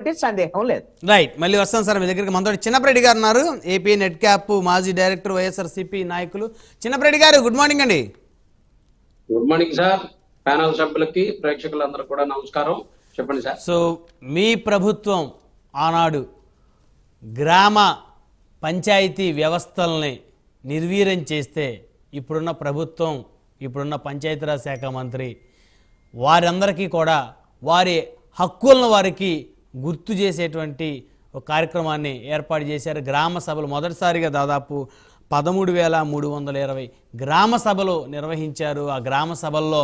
ఎటువంటి సందేహం లేదు. రైట్ మళ్ళీ వస్తాం సార్ మీ దగ్గరికి. మనతో చిన్నప్రెడ్డి గారు ఉన్నారు. ఏపీ నెట్ క్యాప్ మాజీ డైరెక్టర్ వైఎస్ఆర్సీపీ నాయకులు. చిన్నప్రెడ్డి గారు గుడ్ మార్నింగ్ అండి. గుడ్ మార్నింగ్ సార్ ప్యానల్ సభ్యులకి ప్రేక్షకులందరూ కూడా నమస్కారం. చెప్పండి సార్ సో మీ ప్రభుత్వం ఆనాడు గ్రామ పంచాయతీ వ్యవస్థల్ని నిర్వీర్యం చేస్తే ఇప్పుడున్న ప్రభుత్వం ఇప్పుడున్న పంచాయతీరాజ్ శాఖ మంత్రి వారందరికీ కూడా వారి హక్కులను వారికి గుర్తు చేసేటువంటి ఒక కార్యక్రమాన్ని ఏర్పాటు చేశారు. గ్రామ సభలు మొదటిసారిగా దాదాపు పదమూడు వేల మూడు వందల ఇరవై గ్రామ సభలు నిర్వహించారు ఆ గ్రామ సభల్లో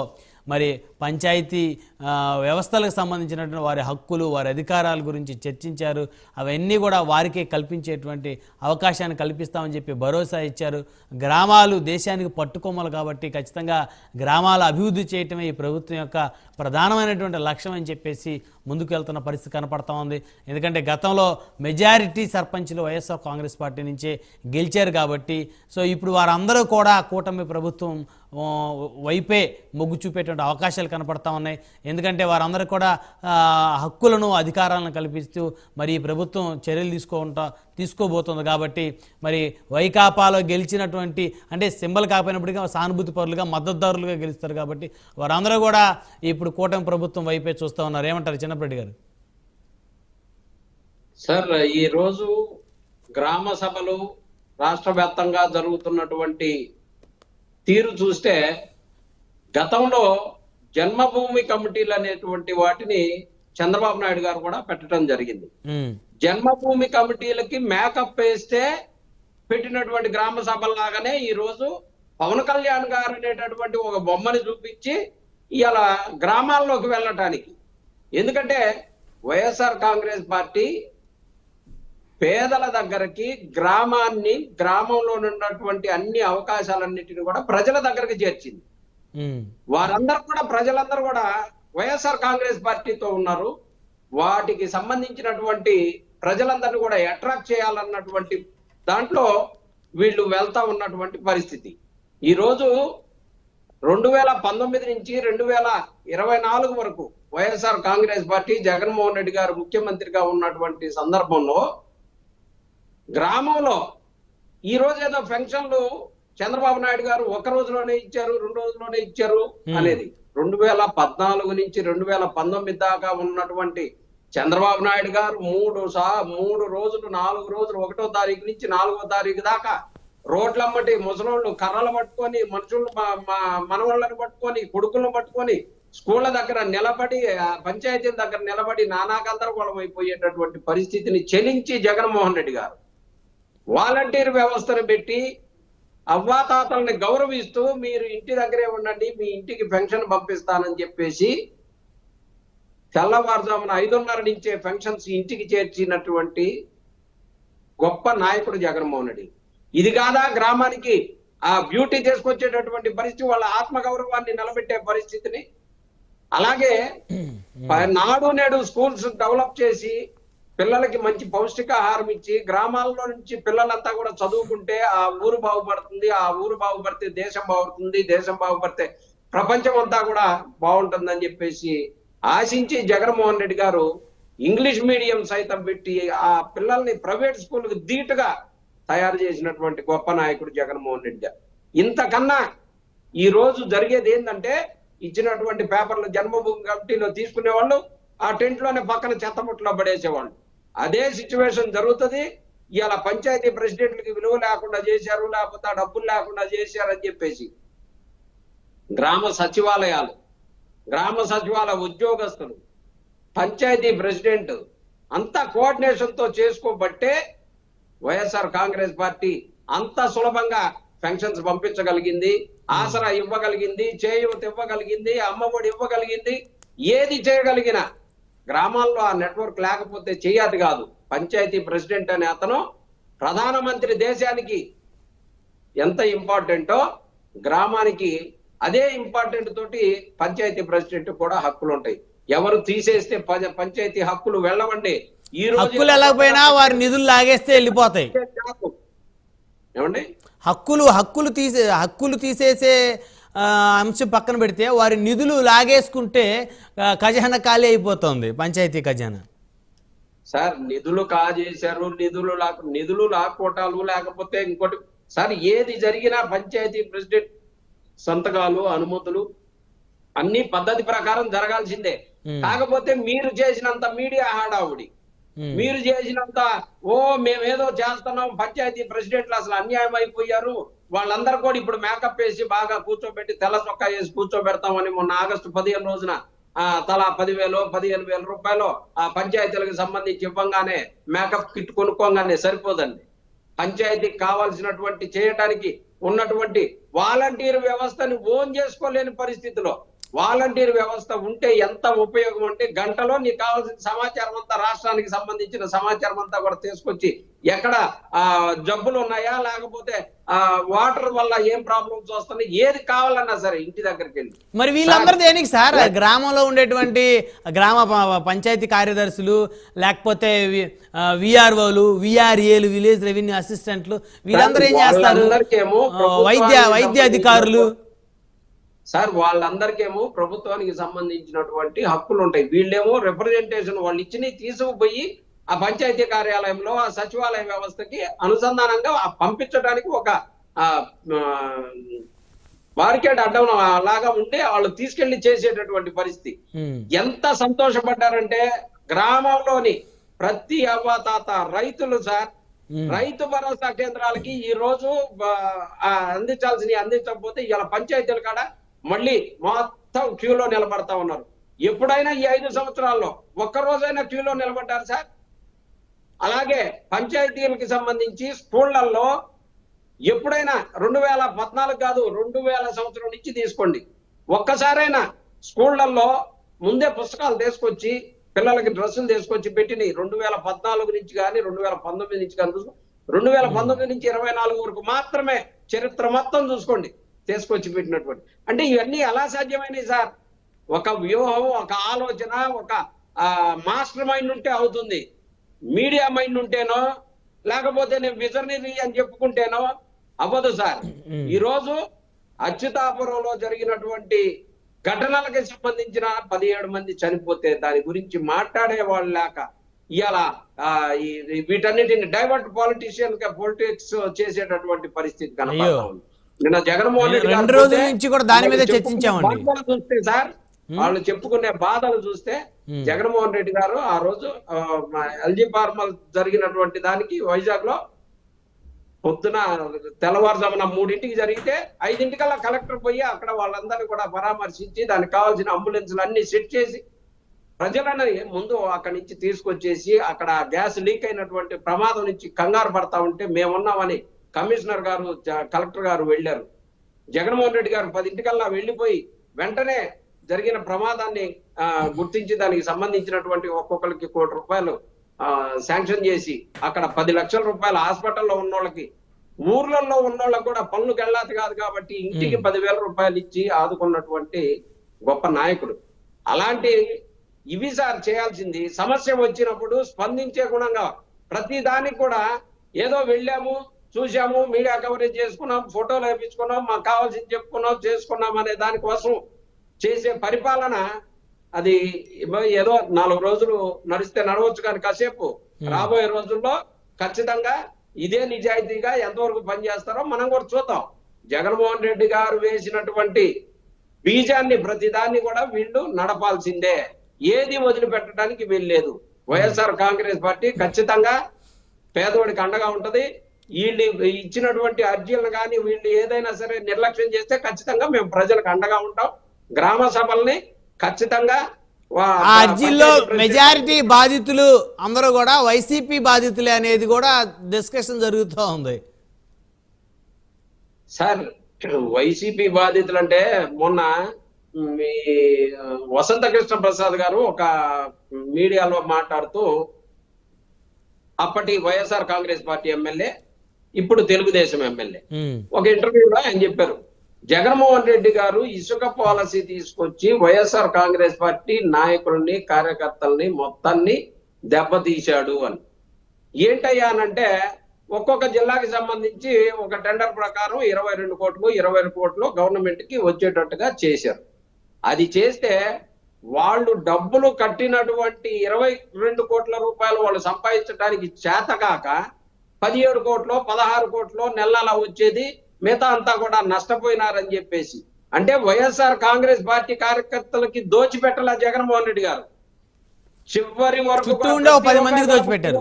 మరి పంచాయతీ వ్యవస్థలకు సంబంధించినటువంటి వారి హక్కులు వారి అధికారాల గురించి చర్చించారు. అవన్నీ కూడా వారికే కల్పించేటువంటి అవకాశాన్ని కల్పిస్తామని చెప్పి భరోసా ఇచ్చారు. గ్రామాలు దేశానికి పట్టుకొమ్మలు కాబట్టి ఖచ్చితంగా గ్రామాల అభివృద్ధి చేయటమే ఈ ప్రభుత్వం యొక్క ప్రధానమైనటువంటి లక్ష్యం అని చెప్పేసి ముందుకు వెళ్తున్న పరిస్థితి కనపడతా ఉంది. ఎందుకంటే గతంలో మెజారిటీ సర్పంచ్లు వైఎస్ఆర్ కాంగ్రెస్ పార్టీ నుంచే గెలిచారు కాబట్టి సో ఇప్పుడు వారందరూ కూడా కూటమి ప్రభుత్వం వైపే మొగ్గు చూపేటువంటి అవకాశాలు కనపడతా ఉన్నాయి. ఎందుకంటే వారందరూ కూడా హక్కులను అధికారాలను కల్పిస్తూ మరి ప్రభుత్వం చర్యలు తీసుకుంటా తీసుకోబోతుంది కాబట్టి మరి వైకాపాలో గెలిచినటువంటి అంటే సింబల్ కాకపోయినప్పటికీ సానుభూతి పరులుగా మద్దతుదారులుగా గెలుస్తారు కాబట్టి వారందరూ కూడా ఇప్పుడు కూటమి ప్రభుత్వం వైపే చూస్తూ ఉన్నారు. ఏమంటారు చిన్నప్పటి గారు? సార్ ఈ రోజు గ్రామ సభలు రాష్ట్ర వ్యాప్తంగా జరుగుతున్నటువంటి తీరు చూస్తే గతంలో జన్మభూమి కమిటీలు అనేటువంటి వాటిని చంద్రబాబు నాయుడు గారు కూడా పెట్టడం జరిగింది. జన్మభూమి కమిటీలకి మేకప్ వేస్తే పెట్టినటువంటి గ్రామ సభల్లాగానే ఈ రోజు పవన్ కళ్యాణ్ గారు అనేటటువంటి ఒక బొమ్మని చూపించి ఇవాళ గ్రామాల్లోకి వెళ్ళటానికి. ఎందుకంటే వైఎస్ఆర్ కాంగ్రెస్ పార్టీ పేదల దగ్గరకి గ్రామాన్ని గ్రామంలో ఉన్నటువంటి అన్ని అవకాశాలన్నిటిని కూడా ప్రజల దగ్గరకు చేర్చింది. వారందరూ కూడా ప్రజలందరూ కూడా వైఎస్ఆర్ కాంగ్రెస్ పార్టీతో ఉన్నారు. వాటికి సంబంధించినటువంటి ప్రజలందరినీ కూడా అట్రాక్ట్ చేయాలన్నటువంటి దాంట్లో వీళ్ళు వెళ్తా ఉన్నటువంటి పరిస్థితి. ఈ రోజు రెండు వేల పంతొమ్మిది నుంచి రెండు వేల ఇరవై నాలుగు వరకు వైఎస్ఆర్ కాంగ్రెస్ పార్టీ జగన్మోహన్ రెడ్డి గారు ముఖ్యమంత్రిగా ఉన్నటువంటి సందర్భంలో గ్రామంలో ఈ రోజు ఏదో ఫంక్షన్లు చంద్రబాబు నాయుడు గారు ఒక రోజులోనే ఇచ్చారు రెండు రోజుల్లోనే ఇచ్చారు అనేది రెండు వేల పద్నాలుగు నుంచి రెండు వేల పంతొమ్మిది దాకా ఉన్నటువంటి చంద్రబాబు నాయుడు గారు మూడు సా మూడు రోజులు నాలుగు రోజులు ఒకటో తారీఖు నుంచి నాలుగో తారీఖు దాకా రోడ్లమ్మటి ముసలోళ్ళు కర్రలు పట్టుకొని మనుషులు మనవాళ్ళని పట్టుకొని కొడుకులను పట్టుకొని స్కూళ్ళ దగ్గర నిలబడి పంచాయతీల దగ్గర నిలబడి నానా గందరగోళం అయిపోయేటటువంటి పరిస్థితిని చెలించి జగన్మోహన్ రెడ్డి గారు వాలంటీర్ వ్యవస్థను పెట్టి అవ్వాతాతల్ని గౌరవిస్తూ మీరు ఇంటి దగ్గరే ఉండండి మీ ఇంటికి పెన్షన్ పంపిస్తానని చెప్పేసి తెల్లవారుజామున ఐదున్నర నుంచే పెన్షన్స్ ఇంటికి చేర్చినటువంటి గొప్ప నాయకుడు జగన్మోహన్ రెడ్డి. ఇది కాదా గ్రామానికి ఆ బ్యూటీ తీసుకొచ్చేటటువంటి పరిస్థితి వాళ్ళ ఆత్మగౌరవాన్ని నిలబెట్టే పరిస్థితిని? అలాగే నాడు నేడు స్కూల్స్ డెవలప్ చేసి పిల్లలకి మంచి పౌష్టికాహారం ఇచ్చి గ్రామాల్లో నుంచి పిల్లలంతా కూడా చదువుకుంటే ఆ ఊరు బాగుపడుతుంది ఆ ఊరు బాగుపడితే దేశం బాగుపడుతుంది దేశం బాగుపడితే ప్రపంచం అంతా కూడా బాగుంటుందని చెప్పేసి ఆశించి జగన్మోహన్ రెడ్డి గారు ఇంగ్లీష్ మీడియం సైతం పెట్టి ఆ పిల్లల్ని ప్రైవేట్ స్కూల్కి ధీటుగా తయారు చేసినటువంటి గొప్ప నాయకుడు జగన్మోహన్ రెడ్డి గారు. ఇంతకన్నా ఈ రోజు జరిగేది ఏంటంటే ఇచ్చినటువంటి పేపర్లు జన్మభూమి కమిటీలో తీసుకునేవాళ్ళు ఆ టెంట్లోనే పక్కన చెత్తముట్లో పడేసేవాళ్ళు. అదే సిచ్యువేషన్ జరుగుతుంది. ఇవాళ పంచాయతీ ప్రెసిడెంట్లకి విలువ లేకుండా చేశారు లేకపోతే డబ్బులు లేకుండా చేశారు అని చెప్పేసి. గ్రామ సచివాలయాలు గ్రామ సచివాలయ ఉద్యోగస్తులు పంచాయతీ ప్రెసిడెంట్ అంతా కోఆర్డినేషన్తో చేసుకోబట్టే వైఎస్ఆర్ కాంగ్రెస్ పార్టీ అంత సులభంగా పెన్షన్స్ పంపించగలిగింది ఆసరా ఇవ్వగలిగింది చేయూత ఇవ్వగలిగింది అమ్మఒడి ఇవ్వగలిగింది ఏది చేయగలిగినా గ్రామాల్లో ఆ నెట్వర్క్ లేకపోతే చేయదు కాదు. పంచాయతీ ప్రెసిడెంట్ అనే అతను ప్రధానమంత్రి దేశానికి ఎంత ఇంపార్టెంటో గ్రామానికి అదే ఇంపార్టెంట్ తోటి పంచాయతీ ప్రెసిడెంట్ కూడా హక్కులు ఉంటాయి ఎవరు తీసేస్తే పంచాయతీ హక్కులు వెళ్ళవండి. ఈ రోజు హక్కులు వెళ్ళకపోయినా వారి నిధులు లాగేస్తే వెళ్ళిపోతాయి. ఏమండి? హక్కులు హక్కులు తీసే హక్కులు తీసేసే అంశం పక్కన పెడితే వారి నిధులు లాగేసుకుంటే ఖజానా ఖాళీ అయిపోతుంది పంచాయతీ ఖజానా. సార్ నిధులు కాజేశారు నిధులు లాక్ నిధులు లాక్కోటాలు లేకపోతే ఇంకోటి సార్ ఏది జరిగినా పంచాయతీ ప్రెసిడెంట్ సంతకాలు అనుమతులు అన్ని పద్ధతి ప్రకారం జరగాల్సిందే. కాకపోతే మీరు చేసినంత మీడియా హడావుడి. మీరు చేసినంత ఓ మేమేదో చేస్తున్నాం పంచాయతీ ప్రెసిడెంట్లు అసలు అన్యాయం అయిపోయారు వాళ్ళందరూ కూడా ఇప్పుడు మేకప్ వేసి బాగా కూర్చోబెట్టి తెల్ల చొక్కా వేసి కూర్చోబెడతామని మొన్న ఆగస్టు పదిహేను రోజున ఆ తలా పదివేలు పదిహేను వేల రూపాయలు ఆ పంచాయతీలకు సంబంధించి ఇవ్వంగానే మేకప్ కిట్ కొనుక్కోగానే సరిపోదండి. పంచాయతీకి కావాల్సినటువంటి చేయటానికి ఉన్నటువంటి వాలంటీర్ వ్యవస్థని ఓన్ చేసుకోలేని పరిస్థితిలో వాలంటీర్ వ్యవస్థ ఉంటే ఎంత ఉపయోగం అంటే గంటలో నీకు కావాల్సిన సమాచారం అంతా రాష్ట్రానికి సంబంధించిన సమాచారం అంతా కూడా తీసుకొచ్చి ఎక్కడ ఆ జబ్బులు ఉన్నాయా? లేకపోతే ఆ వాటర్ వల్ల ఏం ప్రాబ్లమ్స్ వస్తున్నాయి? ఏది కావాలన్నా సరే ఇంటి దగ్గరికి వెళ్ళి. మరి వీళ్ళందరూ దేనికి సార్? గ్రామంలో ఉండేటువంటి గ్రామ పంచాయతీ కార్యదర్శులు లేకపోతే విఆర్ఓలు విఆర్ఏలు విలేజ్ రెవెన్యూ అసిస్టెంట్లు వీళ్ళందరూ ఏం చేస్తారు? వైద్య వైద్య అధికారులు సార్ వాళ్ళందరికేమో ప్రభుత్వానికి సంబంధించినటువంటి హక్కులు ఉంటాయి. వీళ్ళేమో రిప్రజెంటేషన్ వాళ్ళు ఇచ్చినవి తీసుకుపోయి ఆ పంచాయతీ కార్యాలయంలో ఆ సచివాలయ వ్యవస్థకి అనుసంధానంగా పంపించడానికి ఒక బారికేడ్ అడ్డం లాగా ఉంటే వాళ్ళు తీసుకెళ్ళి చేసేటటువంటి పరిస్థితి. ఎంత సంతోషపడ్డారంటే గ్రామంలోని ప్రతి అవ్వాతాత రైతులు సార్ రైతు భరోసా కేంద్రాలకి ఈ రోజు అందించాల్సినవి అందించకపోతే ఇలా పంచాయతీల కాడ మళ్ళీ మొత్తం క్యూలో నిలబడతా ఉన్నారు. ఎప్పుడైనా ఈ ఐదు సంవత్సరాల్లో ఒక్కరోజైనా క్యూలో నిలబడ్డారు సార్? అలాగే పంచాయతీలకు సంబంధించి స్కూళ్ళలో ఎప్పుడైనా రెండు వేల పద్నాలుగు కాదు రెండు వేల సంవత్సరం నుంచి తీసుకోండి. ఒక్కసారైనా స్కూళ్ళలో ముందే పుస్తకాలు తీసుకొచ్చి పిల్లలకి డ్రెస్సులు తీసుకొచ్చి పెట్టినాయి రెండు వేల పద్నాలుగు నుంచి కానీ రెండు వేల పంతొమ్మిది నుంచి కానీ రెండు వేల పంతొమ్మిది నుంచి ఇరవై నాలుగు వరకు మాత్రమే చరిత్ర మొత్తం చూసుకోండి. తీసుకొచ్చి పెట్టినటువంటి. అంటే ఇవన్నీ ఎలా సాధ్యమైనవి సార్? ఒక వ్యూహం ఒక ఆలోచన ఒక మాస్టర్ మైండ్ ఉంటే అవుతుంది. మీడియా మైండ్ ఉంటేనో లేకపోతే నేను విజనరీ అని చెప్పుకుంటేనో అవ్వదు సార్. ఉమ్. ఈ రోజు అచ్యుతాపురంలో జరిగినటువంటి ఘటనలకు సంబంధించిన పదిహేడు మంది చనిపోతే దాని గురించి మాట్లాడే వాళ్ళు లేక ఇవాళ వీటన్నిటిని డైవర్ట్ పాలిటిషియన్ పాలిటిక్స్ చేసేటటువంటి పరిస్థితి కనపడతా. ఉంది. నిన్న జగన్మోహన్ రెడ్డి రెండు రోజుల నుంచి కూడా దాని మీదే చర్చించామండి. చూస్తే సార్ వాళ్ళు చెప్పుకునే బాధలు చూస్తే. జగన్మోహన్ రెడ్డి గారు ఆ రోజు ఎల్జీ ఫార్మల్ జరిగినటువంటి దానికి వైజాగ్లో పొద్దున తెల్లవారుజామున మూడింటికి జరిగితే ఐదింటికల్లా కలెక్టర్ పోయి అక్కడ వాళ్ళందరినీ కూడా పరామర్శించి దానికి కావాల్సిన అంబులెన్స్లు అన్ని సెట్ చేసి ప్రజలని ముందు అక్కడి నుంచి తీసుకొచ్చేసి అక్కడ గ్యాస్ లీక్ అయినటువంటి ప్రమాదం నుంచి కంగారు పడతా ఉంటే మేమున్నామని కమిషనర్ గారు కలెక్టర్ గారు వెళ్ళారు. జగన్మోహన్ రెడ్డి గారు పదింటికల్లా వెళ్ళిపోయి వెంటనే జరిగిన ప్రమాదాన్ని గుర్తించి దానికి సంబంధించినటువంటి ఒక్కొక్కరికి కోటి రూపాయలు శాంక్షన్ చేసి అక్కడ పది లక్షల రూపాయలు హాస్పిటల్లో ఉన్నోళ్ళకి ఊర్లలో ఉన్నోళ్ళకి కూడా పనులకు వెళ్ళాది కాదు కాబట్టి ఇంటికి పదివేల రూపాయలు ఇచ్చి ఆదుకున్నటువంటి గొప్ప నాయకుడు. అలాంటి ఇవి సార్ చేయాల్సింది. సమస్య వచ్చినప్పుడు స్పందించే గుణంగా ప్రతి దానికి కూడా ఏదో వెళ్ళాము చూసాము మీడియా కవరేజ్ చేసుకున్నాం ఫోటోలు వేయించుకున్నాం మాకు కావాల్సింది చెప్పుకున్నాం చేసుకున్నాం అనే దానికోసం చేసే పరిపాలన అది ఏదో నాలుగు రోజులు నడిస్తే నడవచ్చు కానీ కాసేపు. రాబోయే రోజుల్లో ఖచ్చితంగా ఇదే నిజాయితీగా ఎంతవరకు పనిచేస్తారో మనం కూడా చూద్దాం. జగన్మోహన్ రెడ్డి గారు వేసినటువంటి బీజాన్ని ప్రతిదాన్ని కూడా వీళ్ళు నడపాల్సిందే. ఏది వదిలిపెట్టడానికి వీల్లేదు. వైఎస్ఆర్ కాంగ్రెస్ పార్టీ ఖచ్చితంగా పేదవాడికి అండగా ఉంటది. వీళ్ళు ఇచ్చినటువంటి అర్జీలను కానీ వీళ్ళు ఏదైనా సరే నిర్లక్ష్యం చేస్తే ఖచ్చితంగా మేము ప్రజలకు అండగా ఉంటాం. గ్రామ సభల్ని ఖచ్చితంగా ఆ అర్జీల్లో మెజారిటీ బాధితులు అందరూ కూడా వైసీపీ బాధితులే అనేది కూడా డిస్కషన్ జరుగుతూ ఉంది. సార్ వైసీపీ బాధితులు అంటే మొన్న మీ వసంత కృష్ణ ప్రసాద్ గారు ఒక మీడియాలో మాట్లాడుతూ అప్పటి వైఎస్ఆర్ కాంగ్రెస్ పార్టీ ఎమ్మెల్యే ఇప్పుడు తెలుగుదేశం ఎమ్మెల్యే. ఒక ఇంటర్వ్యూలో ఆయన చెప్పారు. జగన్మోహన్ రెడ్డి గారు ఇసుక పాలసీ తీసుకొచ్చి వైఎస్ఆర్ కాంగ్రెస్ పార్టీ నాయకుల్ని కార్యకర్తల్ని మొత్తాన్ని దెబ్బతీశాడు అని. ఏంటయ్యా అనంటే ఒక్కొక్క జిల్లాకి సంబంధించి ఒక టెండర్ ప్రకారం ఇరవై రెండు కోట్లు ఇరవై రెండు కోట్లు గవర్నమెంట్కి వచ్చేటట్టుగా చేశారు. అది చేస్తే వాళ్ళు డబ్బులు కట్టినటువంటి ఇరవై రెండు కోట్ల రూపాయలు వాళ్ళు సంపాదించడానికి చేతకాక పదిహేడు కోట్లు పదహారు కోట్లు నెల నెల వచ్చేది. మిగతా అంతా కూడా నష్టపోయినారని చెప్పేసి. అంటే వైఎస్ఆర్ కాంగ్రెస్ పార్టీ కార్యకర్తలకి దోచిపెట్టల జగన్మోహన్ రెడ్డి గారు. చివరి వరకు పది మందికి దోచిపెట్టారు.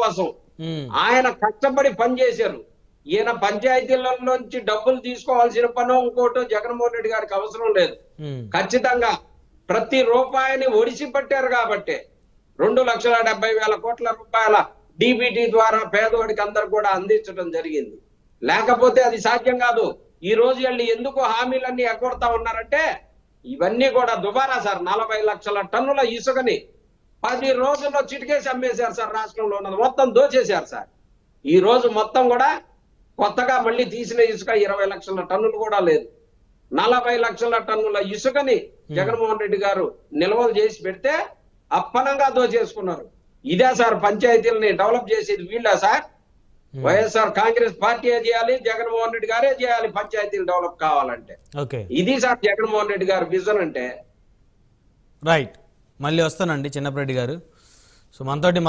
కోసం. ఆయన కష్టపడి పనిచేశారు. ఈయన పంచాయతీలలోంచి డబ్బులు తీసుకోవాల్సిన పనో ఇంకోటో జగన్మోహన్ రెడ్డి గారికి అవసరం లేదు. ఖచ్చితంగా ప్రతి రూపాయిని ఒడిసి పట్టారు కాబట్టి. రెండు లక్షల డెబ్బై వేల కోట్ల రూపాయల డిబిటీ ద్వారా పేదవాడికి అందరు కూడా అందించడం జరిగింది. లేకపోతే అది సాధ్యం కాదు. ఈ రోజు వెళ్ళి ఎందుకు హామీలన్నీ ఎగ్గొడతా ఉన్నారంటే ఇవన్నీ కూడా దుబారా సార్ నలభై లక్షల టన్నుల ఇసుకని పది రోజుల్లో చిటికేసి అమ్మేశారు సార్ రాష్ట్రంలో ఉన్నది. మొత్తం దోచేశారు సార్. ఈ రోజు మొత్తం కూడా కొత్తగా మళ్ళీ తీసిన ఇసుక ఇరవై లక్షల టన్నులు కూడా లేదు. నలభై లక్షల టన్నుల ఇసుకని జగన్మోహన్ రెడ్డి గారు నిల్వలు చేసి పెడితే అప్పనంగా దోచేసుకున్నారు. ఇదే సార్ పంచాయతీలని డెవలప్ చేసేది వీళ్ళ సార్? వైఎస్ఆర్ కాంగ్రెస్ పార్టీ చేయాలి జగన్మోహన్ రెడ్డి గారే చేయాలి పంచాయతీలు డెవలప్ కావాలంటే. ఓకే. ఇది సార్ జగన్మోహన్ రెడ్డి గారి విజన్ అంటే. రైట్. మళ్ళీ వస్తానండి చిన్నప్పరెడ్డి గారు. సో మనతోటి